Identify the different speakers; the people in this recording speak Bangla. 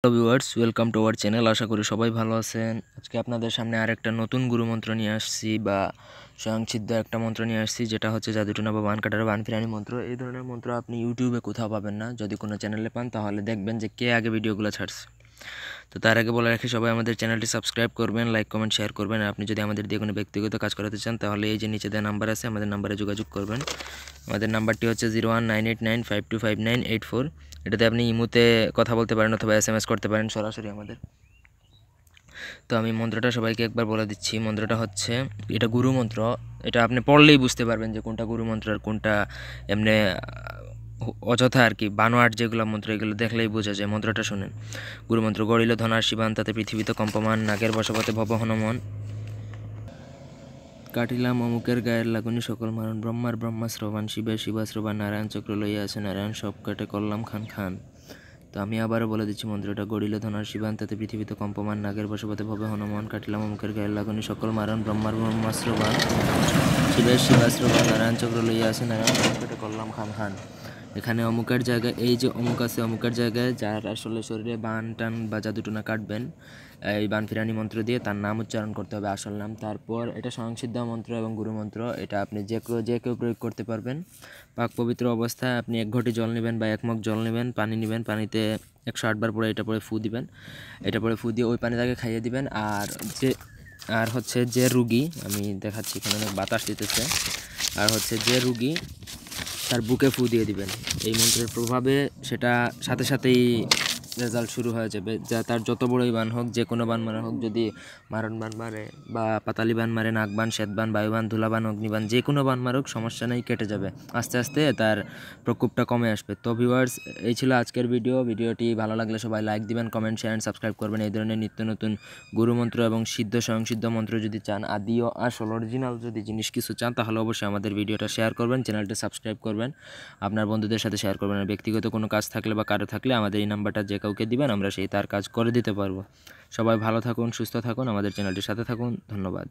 Speaker 1: Hello viewers welcome to our channel আশা করি সবাই ভালো আছেন। আজকে আপনাদের সামনে আরেকটা নতুন গুরু মন্ত্র নিয়ে আসছি বা স্বয়ংসিদ্ধ একটা মন্ত্র নিয়ে আসছি, যেটা হচ্ছে জাদুটনা বা বান কাটার বান ফিরানি মন্ত্র। এই ধরনের মন্ত্র আপনি ইউটিউবে কোথাও পাবেন না। যদি কোনো চ্যানেলে পান, তাহলে দেখবেন যে কে আগে ভিডিওগুলো ছাড়ছে। তো তার আগে বলে রাখি, সবাই আমাদের চ্যানেলটি সাবস্ক্রাইব করবেন লাইক কমেন্ট শেয়ার করবেন। আপনি যদি আমাদের দিয়ে কোনো ব্যক্তিগত কাজ করাতে চান, তাহলে এই যে নিচে দেওয়া নাম্বার আছে, আমাদের নাম্বারে যোগাযোগ করবেন। আমাদের নাম্বারটি হচ্ছে zero one nine eight nine five two five nine eight four এটাতে আপনি ইমুতে কথা বলতে পারেন অথবা এস এম এস করতে পারেন সরাসরি আমাদের। তো আমি মন্ত্রটা সবাইকে একবার বলে দিচ্ছি। মন্ত্রটা হচ্ছে, এটা গুরু মন্ত্র। এটা আপনি পড়লেই বুঝতে পারবেন যে কোনটা গুরু মন্ত্র আর কোনটা এমনি অযথা আর কি, বানোয়াট যেগুলো মন্ত্র, এগুলো দেখলেই বোঝা যায়। মন্ত্রটা শুনেন। গুরুমন্ত্র, গড়িল ধনার শিবান, তাতে পৃথিবীতে কম্পমান, নাগের বসপথে ভব হনুমন কাটিলাম অমুকের গায়ের লাগুনি সকল মারণ, ব্রহ্মার ব্রহ্মা শ্রবান শিবের শিবা শ্রবান নারায়ণ চক্র লইয়া আছে নারায়ণ, সব কাটে করলাম খান খান। তো আমি আবারও বলে দিচ্ছি মন্ত্রটা, গড়িল ধনার শিবান, তাতে পৃথিবীতে কম্পমান, নাগের বসপথে ভবে হনুমান কাটিলাম অমুকের গায়ের লাগুনি সকল মারণ, ব্রহ্মার ব্রহ্মা শ্রবান শিবের শিবা শ্রবান নারায়ণ চক্র লইয়া আছে নারায়ণ, সব কাটে করলাম খান খান। এখানে অমুকের জায়গায়, এই যে অমুক আছে অমুকের জায়গায়, যার আসলে শরীরে বান টান বা জাদুটুনা কাটবেন, এই বান ফিরানি মন্ত্র দিয়ে তার নাম উচ্চারণ করতে হবে, আসল নাম। তারপর এটা সংসিদ্ধ মন্ত্র এবং গুরু মন্ত্র, এটা আপনি যে কেউ যে কেউ প্রয়োগ করতে পারবেন। পাক পবিত্র অবস্থায় আপনি এক ঘটি জল নেবেন বা এক মগ জল নেবেন, পানি নেবেন, পানিতে একশো আটবার পরে এটা পরে ফু দিবেন। এটা পরে ফু দিয়ে ওই পানিটাকে খাইয়ে দিবেন। আর যে, আর হচ্ছে যে রুগী, আমি দেখাচ্ছি এখানে অনেক বাতাস দিতেছে। আর হচ্ছে যে রুগী তার বুকে ফু দিয়ে দিবেন। এই মন্ত্রের প্রভাবে সেটা সাথে সাথেই রেজাল্ট শুরু হয়ে যাবে। যা তার যত বড়ই বান হোক, যে কোনো বান মারা হোক, যদি মারণ বান মারে বা পাতালি বান মারে, নাক বান, শ্বেত বান বায়ুবান ধুলাবান অগ্নিবান যে কোনো বান মারুক, সমস্যা নেই, কেটে যাবে। আস্তে আস্তে তার প্রকোপটা কমে আসবে। তো ভিউয়ার্স এই ছিল আজকের ভিডিও ভিডিওটি ভালো লাগলে সবাই লাইক দিবেন কমেন্ট শেয়ার অ্যান্ড সাবস্ক্রাইব করবেন। এই ধরনের নিত্য নতুন গুরুমন্ত্র এবং সিদ্ধ, স্বয়ংসিদ্ধ মন্ত্র যদি চান, আদিও আসল অরিজিনাল যদি জিনিস কিছু চান, তাহলে অবশ্যই আমাদের ভিডিওটা শেয়ার করবেন চ্যানেলটা সাবস্ক্রাইব করবেন। আপনার বন্ধুদের সাথে শেয়ার করবেন। ব্যক্তিগত কোনো কাজ থাকলে বা কারও থাকলে আমাদের এই নাম্বারটা যে কাউকে দিবেন, আমরা সেই তার কাজ করে দিতে পারব। সবাই ভালো থাকুন, সুস্থ থাকুন, আমাদের চ্যানেলটির সাথে থাকুন। ধন্যবাদ।